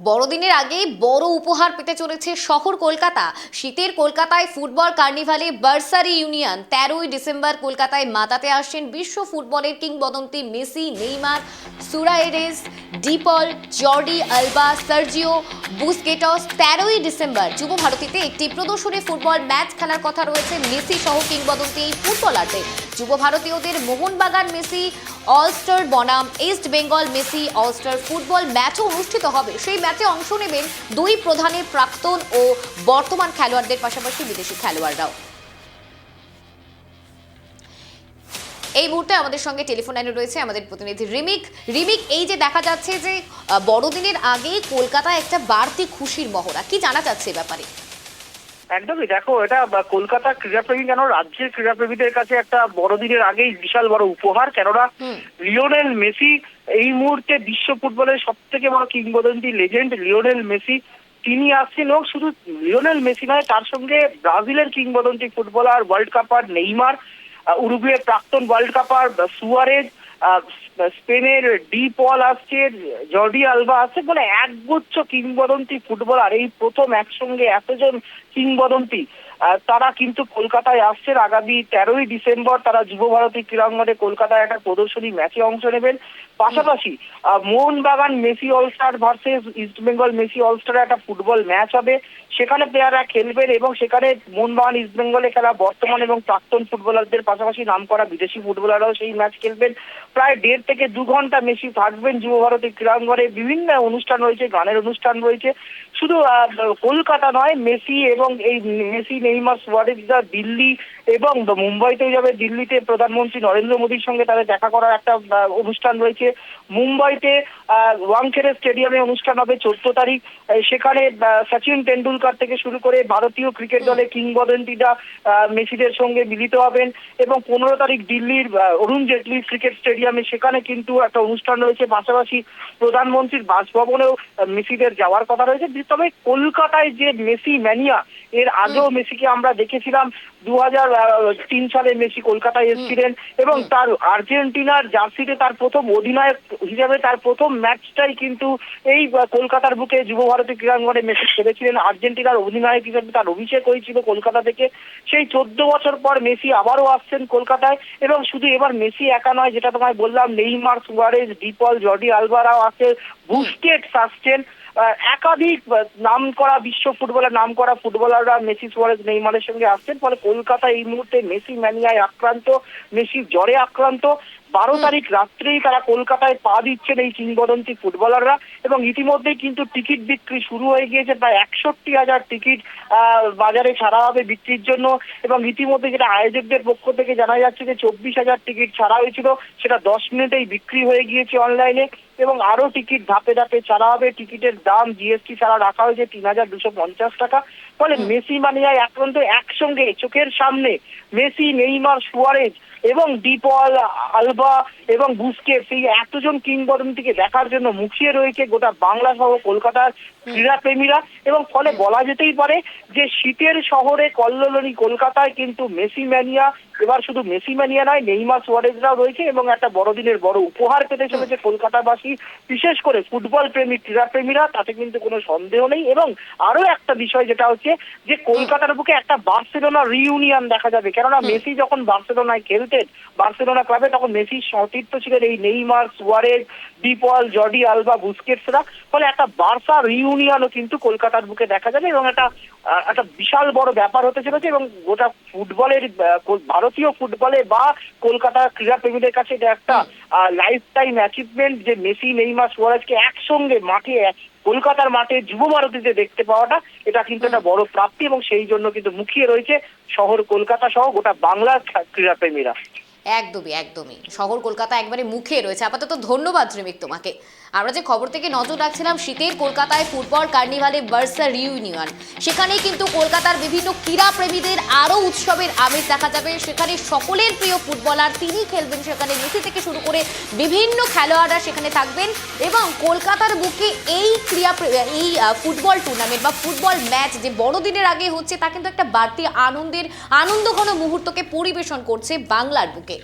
বড়দিনের আগে বড় উপহার পেতে চলেছে শহর কলকাতা। শীতের কলকাতায় ফুটবল কার্নিভালে বার্সারি ইউনিয়ন তেরোই ডিসেম্বর কলকাতায় মাতাতে আসছেন বিশ্ব ফুটবলের কিংবদন্তি Messi, Neymar Suarez De Paul, Jordi Alba, Sergio Busquets তেরোই ডিসেম্বর যুব ভারতীতে একটি প্রদর্শনী ফুটবল ম্যাচ খেলার কথা রয়েছে মেসি সহ কিংবদন্তি এই ফুটবলারদের। যুব ভারতীয়দের মোহনবাগান মেসি অলস্টার বনাম, East Bengal Messi all star football ম্যাচও অনুষ্ঠিত হবে। সেই ম্যাচে অংশ নেবেন দুই প্রধানের প্রাক্তন ও বর্তমান খেলোয়াড়দের পাশাপাশি বিদেশি খেলোয়াড়রাও। এই মুহূর্তে আমাদের সঙ্গে টেলিফোন লাইনে রয়েছে আমাদের প্রতিনিধি রিমিক। রিমিক, এই যে দেখা যাচ্ছে যে বড়দিনের আগে কলকাতায় একটা বাড়তি খুশির মহড়া, কি জানা যাচ্ছে ব্যাপারে? একদমই দেখো এটা কলকাতা ক্রীড়াপ্রেমী কেন রাজ্যের ক্রীড়াপ্রেমীদের কাছে একটা বড়দিনের আগেই বিশাল বড় উপহার কেননা লিওনেল মেসি এই মুহূর্তে বিশ্ব ফুটবলের সব থেকে বড় কিংবদন্তি লেজেন্ড লিওনেল মেসি। তিনি আসছেন হোক শুধু লিওনেল মেসি নয় তার সঙ্গে ব্রাজিলের কিংবদন্তি ফুটবলার ওয়ার্ল্ড কাপার নেইমার উরুগুয়ের প্রাক্তন ওয়ার্ল্ড কাপার সুয়ারেজ স্পেনের ডি পল আসছে জর্ডি আলবা আছে মানে একগুচ্ছ কিংবদন্তি ফুটবলার এই প্রথম একসঙ্গে এতজন কিংবদন্তি। তারা কিন্তু কলকাতায় আসছেন আগামী তেরোই ডিসেম্বর তারা যুব ভারতী ক্রীড়াঙ্গনে কলকাতায় একটা প্রদর্শনী ম্যাচে অংশ নেবেন। পাশাপাশি Mohun Bagan Messi all star versus East Bengal Messi all star একটা ফুটবল ম্যাচ হবে। সেখানে প্লেয়াররা খেলবেন এবং সেখানে মোহনবাগান ইস্ট বেঙ্গলে খেলা বর্তমান এবং প্রাক্তন ফুটবলারদের পাশাপাশি নাম করা বিদেশি ফুটবলাররাও সেই ম্যাচ খেলবেন। প্রায় দেড় থেকে দু ঘণ্টা মেসি থাকবেন যুব ভারতী ক্রীড়াঙ্গনে। বিভিন্ন অনুষ্ঠান রয়েছে, গানের অনুষ্ঠান রয়েছে। শুধু কলকাতা নয়, মেসি এবং এই মেসি নেইমার সুয়ারেজরা দিল্লি এবং মুম্বাইতেও যাবে। দিল্লিতে প্রধানমন্ত্রী নরেন্দ্র মোদীর সঙ্গে তাদের দেখা করার একটা অনুষ্ঠান রয়েছে। মুম্বাইতে ওয়াংখেড়ে স্টেডিয়ামে অনুষ্ঠান হবে চোদ্দ তারিখ। সেখানে সচিন টেন্ডুলকার থেকে শুরু করে ভারতীয় ক্রিকেট দলের কিংবদন্তিরা মেসিদের সঙ্গে মিলিত হবেন এবং পনেরো তারিখ দিল্লির অরুণ জেটলি ক্রিকেট স্টেডিয়ামে সেখানে কিন্তু একটা অনুষ্ঠান রয়েছে। পাশাপাশি প্রধানমন্ত্রীর বাসভবনেও মেসিদের যাওয়ার কথা রয়েছে। তবে কলকাতায় যে মেসি ম্যানিয়া এর আগেও মেসিকে আমরা দেখেছিলাম দু হাজার তিন সালে মেসি কলকাতায় এসেছিলেন এবং তার আর্জেন্টিনার জার্সিতে তার প্রথম অধিনায়ক হিসাবে তার প্রথম ম্যাচটাই কিন্তু এই কলকাতার বুকে যুব ভারতী ক্রীড়াঙ্গনে মেসি খেলেছিলেন। আর্জেন্টিনার অধিনায়ক হিসেবে তার অভিষেক হয়েছিল কলকাতা থেকে। সেই চোদ্দ বছর পর মেসি আবারও আসছেন কলকাতায় এবং শুধু এবার মেসি একা নয় যেটা তোমায় বললাম নেইমার সুয়ারেজ ডিপল জর্ডি আলভারাও আছে বুস্কেটস আসছেন। একাধিক নাম করা বিশ্ব ফুটবলের নাম করা ফুটবলাররা মেসি সুয়ারেজ নেইমারের সঙ্গে আসছেন। ফলে কলকাতা এই মুহূর্তে মেসি ম্যানিয়ায় আক্রান্ত মেসি জ্বরে আক্রান্ত। বারো তারিখ রাত্রেই তারা কলকাতায় পা দিচ্ছেন এই কিংবদন্তি ফুটবলাররা। এবং ইতিমধ্যেই কিন্তু টিকিট বিক্রি শুরু হয়ে গিয়েছে প্রায় একষট্টি হাজার টিকিট আহ, বাজারে ছাড়া হবে বিক্রির জন্য। এবং ইতিমধ্যে যেটা আয়োজকদের পক্ষ থেকে জানা যাচ্ছে যে চব্বিশ হাজার টিকিট ছাড়া হয়েছিল সেটা দশ মিনিটেই বিক্রি হয়ে গিয়েছে অনলাইনে। এবং আরও টিকিট ধাপে ধাপে ছাড়া হবে। টিকিটের দাম জিএসটি ছাড়া রাখা হয়েছে তিন হাজার দুশো পঞ্চাশ টাকা। ফলে মেসি মানিয়ায় আক্রান্ত একসঙ্গে চোখের সামনে মেসি নেইমার সুয়ারেজ এবং ডিপল আলবা এবং বুস্কেট। সেই এতজন কিংবদন্তিকে দেখার জন্য মুখিয়ে রয়েছে গোটা বাংলা সহ কলকাতার ক্রীড়াপ্রেমীরা এবং ফলে বলা যেতেই পারে যে শীতের শহরে কল্লোলনি কলকাতায় কিন্তু মেসি ম্যানিয়া এবার শুধু মেসি ম্যানিয়া নয় নেইমার সুয়ারেজরাও রয়েছে এবং একটা বড়দিনের বড় উপহার পেতে চলেছে কলকাতাবাসী। বিশেষ করে ফুটবল প্রেমী ক্রীড়াপ্রেমীরা তাতে কিন্তু কোনো সন্দেহ নেই এবং আরও একটা বিষয় যেটা হচ্ছে যে কলকাতার বুকে একটা বার্সেলোনা রিউনিয়ন দেখা যাবে। কেননা মেসি যখন বার্সেলোনায় খেলতেন বার্সেলোনা ক্লাবে তখন মেসির সতীর্থ ছিলেন এই নেইমার সুয়ারেজ ডিপল জর্ডি আলবা বুস্কেটসরা। ফলে একটা বার্সা রিইউনিয়নও কিন্তু কলকাতার বুকে দেখা যাবে এবং একটা একটা বিশাল বড় ব্যাপার হতে চলেছে এবং গোটা ফুটবলের ভারতীয় ফুটবলে বা কলকাতা ক্রীড়াপ্রেমীদের কাছে এটা একটা লাইফ টাইম অ্যাচিভমেন্ট যে মেসি, নেইমার, সুয়ারেজকে একসঙ্গে মাঠে, কলকাতার মাঠে যুব ভারতীতে দেখতে পাওয়াটা এটা কিন্তু একটা বড় প্রাপ্তি এবং সেই জন্য কিন্তু মুখিয়ে রয়েছে শহর কলকাতা সহ গোটা বাংলার খা- ক্রীড়াপ্রেমীরা একদমই একদমই। শহর কলকাতা একবারে মুখে রয়েছে। আপাতত ধন্যবাদ, রিমিক, তোমাকে। আমরা যে খবর থেকে নজর রাখছিলাম শীতের কলকাতায় ফুটবল, কার্নিভালে বার্সা রিউনিয়ন সেখানেই কিন্তু কলকাতার বিভিন্ন ক্রীড়া প্রেমীদের আরও উৎসবের আমেজ দেখা যাবে। সেখানে সকলের প্রিয় ফুটবলার তিনি খেলবেন। সেখানে মেসি থেকে শুরু করে বিভিন্ন খেলোয়াড়রা সেখানে থাকবেন এবং কলকাতার বুকে এই ক্রীড়া, এই ফুটবল টুর্নামেন্ট বা ফুটবল ম্যাচ যে বড়দিনের আগে হচ্ছে, তা কিন্তু একটা বাড়তি আনন্দের, আনন্দঘন মুহূর্তকে পরিবেশন করছে বাংলার বুকে।